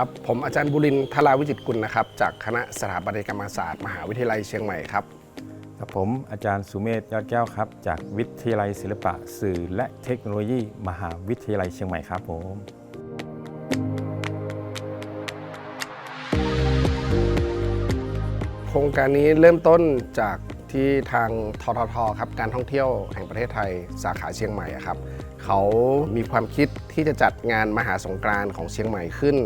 ครับผมอาจารย์บุรินทร์ธราวิจิตรกุลนะครับจากคณะสถาปัตยกรรมศาสตร์ มหาวิทยาลัยเชียงใหม่ครับครับผมอาจารย์สุเมธยอดแก้วครับ จากวิทยาลัยศิลปะสื่อและเทคโนโลยี มหาวิทยาลัยเชียงใหม่ครับผมโครงการนี้เริ่มต้นจากที่ทางทททครับการท่องเที่ยวแห่งประเทศไทยสาขาเชียงใหม่อะครับเขามีความคิดที่จะจัดงานมหาสงกรานต์ของเชียงใหม่ขึ้น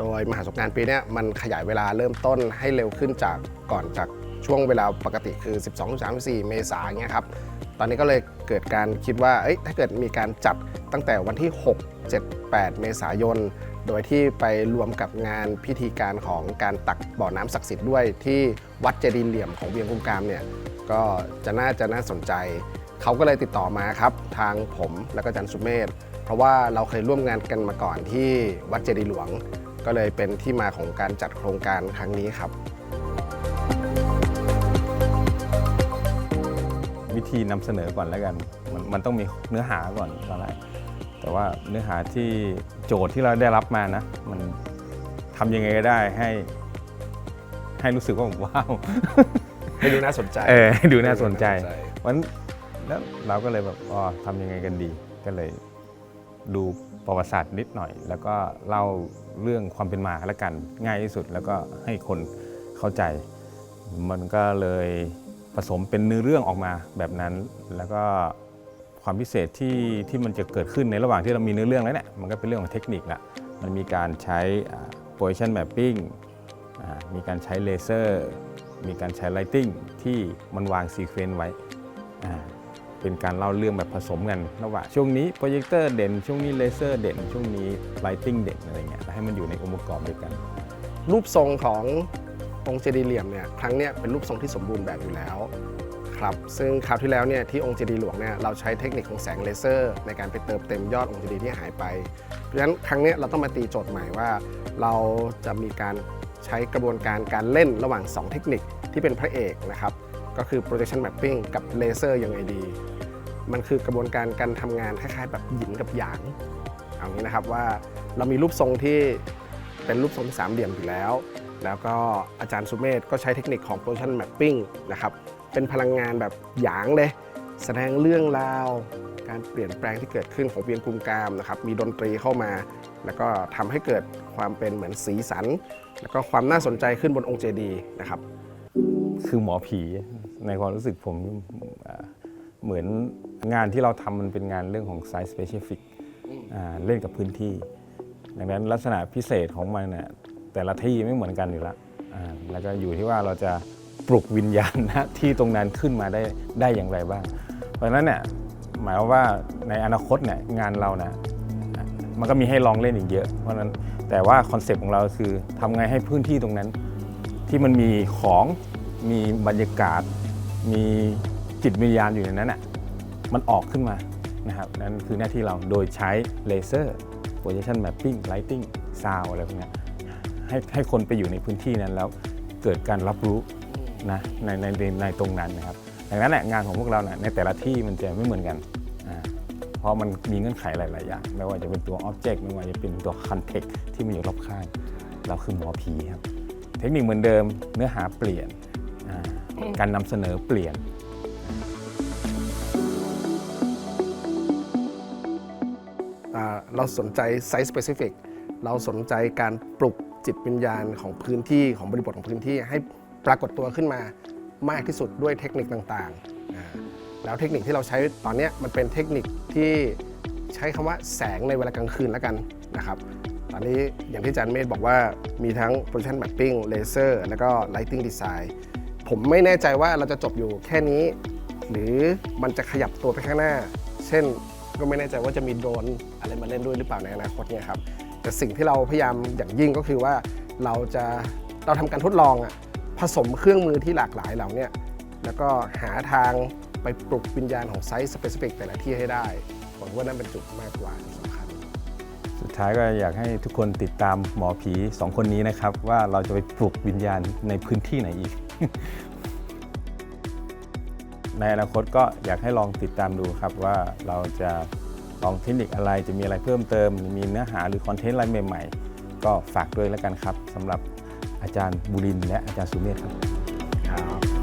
โดยมหาสงกานต์ปีนี้มันขยายเวลาเริ่มต้นให้เร็วขึ้นจากก่อนจากช่วงเวลาปกติคือ 12-34 เมษายนเงี้ยครับ ตอนนี้ก็เลยเกิดการคิดว่าถ้าเกิดมีการจัดตั้งแต่วันที่ 6 7 8 เมษายน โดยที่ไปรวมกับงานพิธีการของการตักบ่อน้ำศักดิ์สิทธิ์ด้วยที่วัดเจดีย์เหลี่ยมของเวียงกุมกามเนี่ยก็จะน่าจะน่าสนใจ เขาก็เลยติดต่อมาครับ ทางผมและก็จันสุเมธเพราะว่าเราเคยร่วมงานกันมาก่อนที่วัดเจดีย์หลวง ก็เลยเป็นที่มาของการจัดโครงการครั้งนี้ครับ วิธีนำเสนอก่อนแล้วกันมันมันต้องมีเนื้อหาก่อนตอนแรกแต่ว่าเนื้อหาที่โจทย์ที่เราได้รับมานะ มันทำยังไงก็ได้ให้ให้รู้สึกว่าว้าว ให้ดูน่าสนใจเออดูน่าสนใจดูน่าสนใจ วันแล้วเราก็เลยแบบอ๋อทำยังไงกันดีก็เลย ดูประวัติศาสตร์นิดหน่อย แล้วก็เล่าเรื่องความเป็นมาแล้วกันง่ายที่สุด แล้วก็ให้คนเข้าใจ มันก็เลยผสมเป็นเนื้อเรื่องออกมาแบบนั้น แล้วก็ความพิเศษที่ที่มันจะเกิดขึ้นในระหว่างที่เรามีเนื้อเรื่องแล้วเนี่ยมันก็เป็นเรื่องของเทคนิคละมันมีการใช้ position mapping มีการใช้เลเซอร์ มีการใช้ lighting ที่มันวางซีเควนต์ไว้อ่า เป็นการเล่าเรื่องแบบผสมกันระหว่างช่วงนี้โปรเจคเตอร์เด่น ช่วงนี้เลเซอร์เด่น ช่วงนี้ lighting เด่นอะไรเงี้ยให้มันอยู่ในองค์ประกอบเดียวกัน รูปทรงขององค์เจดีย์เหลี่ยมเนี่ยครั้งเนี้ยเป็นรูปทรงที่สมบูรณ์แบบอยู่แล้วครับซึ่งคราวที่แล้วเนี่ยที่องค์เจดีย์หลวงเนี่ยเราใช้เทคนิคของแสงเลเซอร์ ในการไปเติมเต็มยอดองค์เจดีย์ที่หายไป เพราะฉะนั้นครั้งเนี้ยเราต้องมาตีโจทย์ใหม่ว่า เราจะมีการใช้กระบวนการการเล่นระหว่าง 2 เทคนิคที่เป็นพระเอกนะครับ ก็คือ projection mapping กับเลเซอร์ยังไงดี มันคือกระบวนการการทำงานคล้ายๆแบบหยินกับหยางเอางี้นะครับว่าเรามีรูปทรงที่เป็นรูปทรงสามเหลี่ยมอยู่แล้ว แล้วก็อาจารย์สุเมธก็ใช้เทคนิคของ position mapping นะครับ เป็นพลังงานแบบหยางเลย แสดงเรื่องราว การเปลี่ยนแปลงที่เกิดขึ้นของเวียงกุมกามนะครับ มีดนตรีเข้ามา แล้วก็ทำให้เกิดความเป็นเหมือนสีสัน แล้วก็ความน่าสนใจขึ้นบนองค์เจดีย์นะครับ คือหมอผี ในความรู้สึกผมอ่าเหมือนงานที่เราทำมันเป็นงานเรื่องของ size specific อ่าเล่นกับพื้นที่ ดังนั้นลักษณะพิเศษของมันเนี่ยแต่ละที่ไม่เหมือนกันอยู่แล้วอ่าแล้วก็อยู่ที่ว่าเราจะปลุกวิญญาณณที่ตรงนั้นขึ้นมาได้ได้อย่างไรบ้าง เพราะฉะนั้นเนี่ยหมายความว่าในอนาคตเนี่ยงานเราเนี่ยมันก็มีให้ลองเล่นอีกเยอะ เพราะฉะนั้นแต่ว่าคอนเซปต์ของเราคือทำไงให้พื้นที่ตรงนั้น ที่มันมีของมีบรรยากาศ มีจิตวิญญาณอยู่ในนั้นอะมันออกขึ้นมานะครับนั่นคือหน้าที่เราโดยใช้เลเซอร์ projection mapping lighting sound อะไรพวกนี้ให้ให้คนไปอยู่ในพื้นที่นั้นแล้วเกิดการรับรู้นะในในในในตรงนั้นนะครับดังนั้นแหละงานของพวกเราเนี่ยในแต่ละที่มันจะไม่เหมือนกันอ่าเพราะมันมีเงื่อนไขหลาย ๆ อย่าง ไม่ว่าจะเป็นตัว Object ไม่ว่าจะเป็นตัว Context ที่มันอยู่รอบข้าง เราคือหมอผีครับ เทคนิคเหมือนเดิมเนื้อหาเปลี่ยน การนำเสนอเปลี่ยนเราสนใจ Site Specific เราสนใจการปลุกจิตวิญญาณของพื้นที่ของบริบทของพื้นที่ให้ปรากฏตัวขึ้นมามากที่สุดด้วยเทคนิคต่างๆ แล้วเทคนิคที่เราใช้ตอนนี้มันเป็นเทคนิคที่ใช้คำว่าแสงในเวลากลางคืนแล้วกันนะครับตอนนี้อย่างที่อาจารย์เมธบอกว่ามีทั้ง position mapping laser แล้วก็ lighting design ผมไม่แน่ใจว่าเราจะจบอยู่แค่นี้ หรือมันจะขยับตัวไปข้างหน้า เช่นก็ไม่แน่ใจว่าจะมีโดรนอะไรมาเล่นด้วยหรือเปล่าในอนาคตเนี่ยครับแต่สิ่งที่เราพยายามอย่างยิ่งก็คือว่าเราจะเราทำการทดลองอะผสมเครื่องมือที่หลากหลายเหล่าเนี้แล้วก็หาทางไปปลุกวิญญาณของไซส์สเปซิฟิกแต่ละที่ให้ได้ผมว่านั่นเป็นจุดมากกว่าที่สำคัญ สุดท้ายก็อยากให้ทุกคนติดตามหมอผีสองคนนี้นะครับ ว่าเราจะไปปลุกวิญญาณในพื้นที่ไหนอีก ในอนาคตก็อยากให้ลองติดตามดูครับว่าเราจะลองเทคนิคอะไรจะมีอะไรเพิ่มเติม มีเนื้อหาหรือคอนเทนต์อะไรใหม่ ๆ ก็ฝากด้วยแล้วกันครับสำหรับอาจารย์บุรินและอาจารย์สุเมธครับครับ